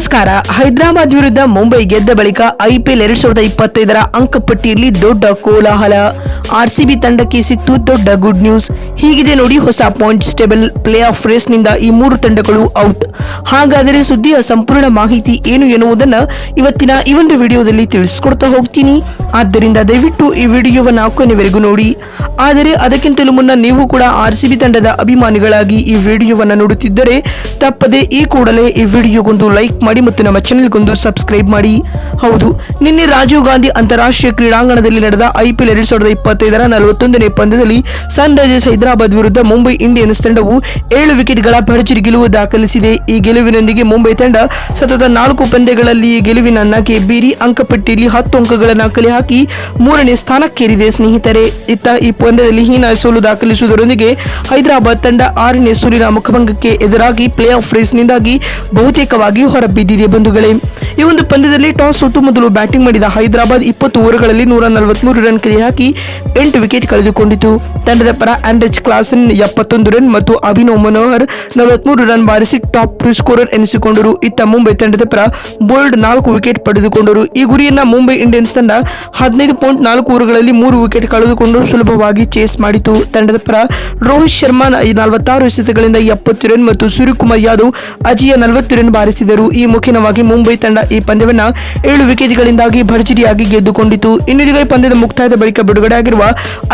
ನಮಸ್ಕಾರ. ಹೈದರಾಬಾದ್ ವಿರುದ್ಧ ಮುಂಬೈ ಗೆದ್ದ ಬಳಿಕ ಐಪಿಎಲ್ ಎರಡ್ ಸಾವಿರದ ಇಪ್ಪತ್ತೈದರ ಅಂಕಪಟ್ಟಿಯಲ್ಲಿ ದೊಡ್ಡ ಕೋಲಾಹಲ. ಆರ್ಸಿಬಿ ತಂಡಕ್ಕೆ ಸಿಕ್ತು ದೊಡ್ಡ ಗುಡ್ ನ್ಯೂಸ್ ಹೀಗಿದೆ ನೋಡಿ ಹೊಸ ಪಾಯಿಂಟ್ಸ್ ಟೇಬಲ್ ಪ್ಲೇ ಆಫ್ ರೇಸ್ನಿಂದ ಈ ಮೂರು ತಂಡಗಳು ಔಟ್ ಹಾಗಾದರೆ ಸುದ್ದಿಯ ಸಂಪೂರ್ಣ ಮಾಹಿತಿ ಏನು ಎನ್ನುವುದನ್ನು ಇವತ್ತಿನ ಈ ಒಂದು ವಿಡಿಯೋದಲ್ಲಿ ತಿಳಿಸ್ಕೊಡ್ತಾ ಹೋಗ್ತೀನಿ. ಆದ್ದರಿಂದ ದಯವಿಟ್ಟು ಈ ವಿಡಿಯೋವನ್ನು ಕೊನೆವರೆಗೂ ನೋಡಿ. ಆದರೆ ಅದಕ್ಕಿಂತಲೂ ಮುನ್ನ ನೀವು ಕೂಡ ಆರ್ಸಿಬಿ ತಂಡದ ಅಭಿಮಾನಿಗಳಾಗಿ ಈ ವಿಡಿಯೋವನ್ನು ನೋಡುತ್ತಿದ್ದರೆ ತಪ್ಪದೆ ಈ ಕೂಡಲೇ ಈ ವಿಡಿಯೋಗೊಂದು ಲೈಕ್ ಮತ್ತು ನಮ್ಮ ಚಾನೆಲ್ಗೊಂದು ಸಬ್ಸ್ಕ್ರೈಬ್ ಮಾಡಿ. ಹೌದು, ನಿನ್ನೆ ರಾಜೀವ್ ಗಾಂಧಿ ಅಂತಾರಾಷ್ಟ್ರೀಯ ಕ್ರೀಡಾಂಗಣದಲ್ಲಿ ನಡೆದ ಐಪಿಎಲ್ ಎರಡ್ ಸಾವಿರದ ಇಪ್ಪತ್ತೈದರ ನಲವತ್ತೊಂದನೇ ಪಂದ್ಯದಲ್ಲಿ ಸನ್ ರೈಸರ್ಸ್ ಹೈದರಾಬಾದ್ ವಿರುದ್ಧ ಮುಂಬೈ ಇಂಡಿಯನ್ಸ್ ತಂಡವು ಏಳು ವಿಕೆಟ್ಗಳ ಭರ್ಜರಿ ಗೆಲುವು ದಾಖಲಿಸಿದೆ. ಈ ಗೆಲುವಿನೊಂದಿಗೆ ಮುಂಬೈ ತಂಡ ಸತತ ನಾಲ್ಕು ಪಂದ್ಯಗಳಲ್ಲಿ ಗೆಲುವಿನ ನಗೆ ಬೀರಿ ಅಂಕಪಟ್ಟಿಯಲ್ಲಿ ಹತ್ತು ಅಂಕಗಳನ್ನು ಕಲೆ ಹಾಕಿ ಮೂರನೇ ಸ್ಥಾನಕ್ಕೇರಿದೆ. ಸ್ನೇಹಿತರೆ, ಇತ್ತ ಈ ಪಂದ್ಯದಲ್ಲಿ ಹೀನ ಸೋಲು ದಾಖಲಿಸುವುದರೊಂದಿಗೆ ಹೈದರಾಬಾದ್ ತಂಡ ಆರನೇ ಸೂರಿನ ಮುಖಭಂಗಕ್ಕೆ ಎದುರಾಗಿ ಪ್ಲೇ ಆಫ್ ರೇಸ್ನಿಂದಾಗಿ ಬಹುತೇಕವಾಗಿ ಹೊರಬಿದ್ದಿದೆ ಬಂಧುಗಳೇ? ಈ ಒಂದು ಪಂದ್ಯದಲ್ಲಿ ಟಾಸ್ ಸುಟ್ಟು ಮೊದಲು ಬ್ಯಾಟಿಂಗ್ ಮಾಡಿದ ಹೈದರಾಬಾದ್ ಇಪ್ಪತ್ತು ಓವರ್ಗಳಲ್ಲಿ ನೂರ ನಲವತ್ಮೂರು ರನ್ ಕಲೆ ಹಾಕಿ ಎಂಟು ವಿಕೆಟ್ ಕಳೆದುಕೊಂಡಿತು. ತಂಡದ ಪರ ಆಂಡ್ರಿಚ್ ಕ್ಲಾಸನ್ ಎಪ್ಪತ್ತೊಂದು ರನ್ ಮತ್ತು ಅಭಿನವ್ ಮನೋಹರ್ ನಲವತ್ಮೂರು ರನ್ ಬಾರಿಸಿ ಟಾಪ್ ಸ್ಕೋರರ್ ಎನಿಸಿಕೊಂಡರು. ಇತ್ತ ಮುಂಬೈ ತಂಡದ ಪರ ಬೋಲ್ಡ್ ನಾಲ್ಕು ವಿಕೆಟ್ ಪಡೆದುಕೊಂಡರು. ಈ ಗುರಿಯನ್ನ ಮುಂಬೈ ಇಂಡಿಯನ್ಸ್ ತಂಡ ಹದಿನೈದು ಪಾಯಿಂಟ್ ನಾಲ್ಕು ಓವರ್ಗಳಲ್ಲಿ ಮೂರು ವಿಕೆಟ್ ಕಳೆದುಕೊಂಡು ಸುಲಭವಾಗಿ ಚೇಸ್ ಮಾಡಿತು. ತಂಡದ ಪರ ರೋಹಿತ್ ಶರ್ಮಾ ನಲವತ್ತಾರು ಎಸೆತಗಳಿಂದ ಎಪ್ಪತ್ತು ರನ್ ಮತ್ತು ಸೂರ್ಯಕುಮಾರ್ ಯಾದವ್ ಅಜಿಯ ನಲವತ್ತು ರನ್ ಬಾರಿಸಿದರು. ಮುಖೇನವಾಗಿ ಮುಂಬೈ ತಂಡ ಈ ಪಂದ್ಯವನ್ನ ಏಳು ವಿಕೆಟ್ಗಳಿಂದಾಗಿ ಭರ್ಜರಿಯಾಗಿ ಗೆದ್ದುಕೊಂಡಿತು. ಇನ್ನೀಗ ಈ ಪಂದ್ಯದ ಮುಕ್ತಾಯದ ಬಳಿಕ ಬಿಡುಗಡೆಯಾಗಿರುವ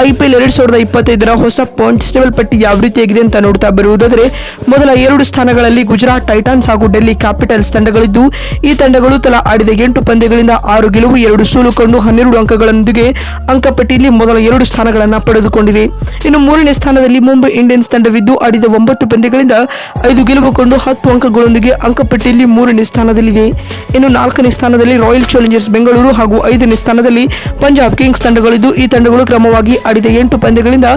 ಐಪಿಎಲ್ ಎರಡ್ ಸಾವಿರದ ಇಪ್ಪತ್ತೈದರ ಹೊಸ ಪಾಯಿಂಟ್ಸ್ ಟೇಬಲ್ ಪಟ್ಟಿ ಯಾವ ರೀತಿಯಾಗಿದೆ ಅಂತ ನೋಡ್ತಾ ಬರುವುದಾದರೆ, ಮೊದಲ ಎರಡು ಸ್ಥಾನಗಳಲ್ಲಿ ಗುಜರಾತ್ ಟೈಟಾನ್ಸ್ ಹಾಗೂ ಡೆಲ್ಲಿ ಕ್ಯಾಪಿಟಲ್ಸ್ ತಂಡಗಳಿದ್ದು, ಈ ತಂಡಗಳು ತಲಾ ಆಡಿದ ಎಂಟು ಪಂದ್ಯಗಳಿಂದ ಆರು ಗೆಲುವು, ಎರಡು ಸೋಲು ಕಂಡು ಹನ್ನೆರಡು ಅಂಕಗಳೊಂದಿಗೆ ಅಂಕಪಟ್ಟಿಯಲ್ಲಿ ಮೊದಲ ಎರಡು ಸ್ಥಾನಗಳನ್ನು ಪಡೆದುಕೊಂಡಿವೆ. ಇನ್ನು ಮೂರನೇ ಸ್ಥಾನದಲ್ಲಿ ಮುಂಬೈ ಇಂಡಿಯನ್ಸ್ ತಂಡವಿದ್ದು, ಆಡಿದ ಒಂಬತ್ತು ಪಂದ್ಯಗಳಿಂದ ಐದು ಗೆಲುವು ಕಂಡು ಹತ್ತು ಅಂಕಗಳೊಂದಿಗೆ ಅಂಕಪಟ್ಟಿಯಲ್ಲಿ ಮೂರನೇ ಸ್ಥಾನದಲ್ಲಿದೆ. ಇನ್ನು ನಾಲ್ಕನೇ ಸ್ಥಾನದಲ್ಲಿ ರಾಯಲ್ ಚಾಲೆಂಜರ್ಸ್ ಬೆಂಗಳೂರು ಹಾಗೂ ಐದನೇ ಸ್ಥಾನದಲ್ಲಿ ಪಂಜಾಬ್ ಕಿಂಗ್ಸ್ ತಂಡಗಳಿದ್ದು, ಈ ತಂಡಗಳು ಕ್ರಮವಾಗಿ ಆಡಿದ ಎಂಟು ಪಂದ್ಯಗಳಿಂದ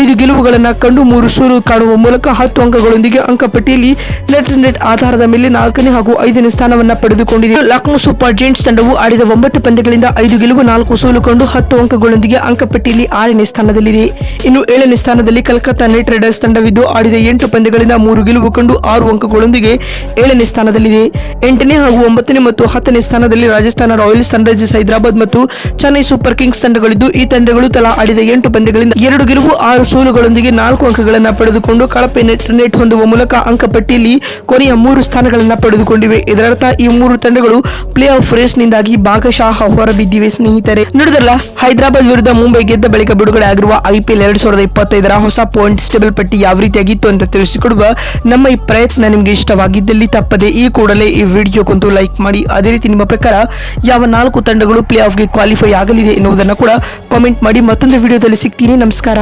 ಐದು ಗೆಲುವುಗಳನ್ನು ಕಂಡು ಮೂರು ಸೋಲು ಕಾಣುವ ಮೂಲಕ ಹತ್ತು ಅಂಕಗಳೊಂದಿಗೆ ಅಂಕಪಟ್ಟಿಯಲ್ಲಿ ನೆಟ್ ನೆಟ್ ಆಧಾರದ ಮೇಲೆ ನಾಲ್ಕನೇ ಹಾಗೂ ಐದನೇ ಸ್ಥಾನವನ್ನು ಪಡೆದುಕೊಂಡಿದೆ. ಲಕ್ನೋ ಸೂಪರ್ ಜೈಂಟ್ಸ್ ತಂಡವು ಆಡಿದ ಒಂಬತ್ತು ಪಂದ್ಯಗಳಿಂದ ಐದು ಗೆಲುವು, ನಾಲ್ಕು ಸೋಲು ಕಂಡು ಹತ್ತು ಅಂಕಗಳೊಂದಿಗೆ ಅಂಕಪಟ್ಟಿಯಲ್ಲಿ ಆರನೇ ಸ್ಥಾನದಲ್ಲಿದೆ. ಇನ್ನು ಏಳನೇ ಸ್ಥಾನದಲ್ಲಿ ಕಲ್ಕತ್ತಾ ನೈಟ್ ರೈಡರ್ಸ್ ತಂಡವಿದ್ದು, ಆಡಿದ ಎಂಟು ಪಂದ್ಯಗಳಿಂದ ಮೂರು ಗೆಲುವು ಕಂಡು ಆರು ಅಂಕಗಳೊಂದಿಗೆ ಏಳನೇ ಸ್ಥಾನದಲ್ಲಿದೆ. ಎಂಟನೇ ಹಾಗೂ ಒಂಬತ್ತನೇ ಮತ್ತು ಹತ್ತನೇ ಸ್ಥಾನದಲ್ಲಿ ರಾಜಸ್ಥಾನ ರಾಯಲ್ಸ್ ಸನ್ರೈಸರ್ಸ್ ಹೈದರಾಬಾದ್ ಮತ್ತು ಚೆನ್ನೈ ಸೂಪರ್ ಕಿಂಗ್ಸ್ ತಂಡಗಳಿದ್ದು, ಈ ತಂಡಗಳು ತಲಾ ಆಡಿದ ಎಂಟು ಪಂದ್ಯಗಳಿಂದ ಎರಡು ಗೆಲುವು, ಆರು ಸೋಲುಗಳೊಂದಿಗೆ ನಾಲ್ಕು ಅಂಕಗಳನ್ನು ಪಡೆದುಕೊಂಡು ಕಳಪೆ ನೆಟ್ ನೆಟ್ ಹೊಂದುವ ಮೂಲಕ ಅಂಕಪಟ್ಟಿಯಲ್ಲಿ ಕೊನೆಯ ಮೂರು ಸ್ಥಾನಗಳನ್ನು ಪಡೆದುಕೊಂಡಿವೆ. ಇದರರ್ಥ, ಈ ಮೂರು ತಂಡಗಳು ಪ್ಲೇ ಆಫ್ ರೇಸ್ನಿಂದಾಗಿ ಭಾಗಶಃ ಹೊರಬಿದ್ದಿವೆ. ಸ್ನೇಹಿತರೆ ನೋಡಿದ್ರಲ್ಲ ಹೈದರಾಬಾದ್ ವಿರುದ್ಧ ಮುಂಬೈ ಗೆದ್ದ ಬಳಿಕ ಬಿಡುಗಡೆ ಆಗಿರುವ ಐಪಿಎಲ್ ಎರಡ್ ಸಾವಿರದ ಇಪ್ಪತ್ತೈದರ ಹೊಸ ಪಾಯಿಂಟ್ಸ್ ಟೇಬಲ್ ಪಟ್ಟಿ ಯಾವ ರೀತಿಯಾಗಿತ್ತು ಅಂತ ತಿಳಿಸಿಕೊಡುವ ನಮ್ಮ ಈ ಪ್ರಯತ್ನ ನಿಮಗೆ ಇಷ್ಟವಾಗಿದ್ದಲ್ಲಿ ತಪ್ಪದೆ ಈ ಕೂಡಲೇ ಈ ವಿಡಿಯೋ ಕುಂತು ಲೈಕ್ ಮಾಡಿ. ಅದೇ ರೀತಿ ನಿಮ್ಮ ಪ್ರಕಾರ ಯಾವ ನಾಲ್ಕು ತಂಡಗಳು ಪ್ಲೇ ಆಫ್ಗೆ ಕ್ವಾಲಿಫೈ ಆಗಲಿದೆ ಎನ್ನುವುದನ್ನು ಕೂಡ ಕಾಮೆಂಟ್ ಮಾಡಿ. ಮತ್ತೊಂದು ವಿಡಿಯೋದಲ್ಲಿ ಸಿಗ್ತೀನಿ. ನಮಸ್ಕಾರ.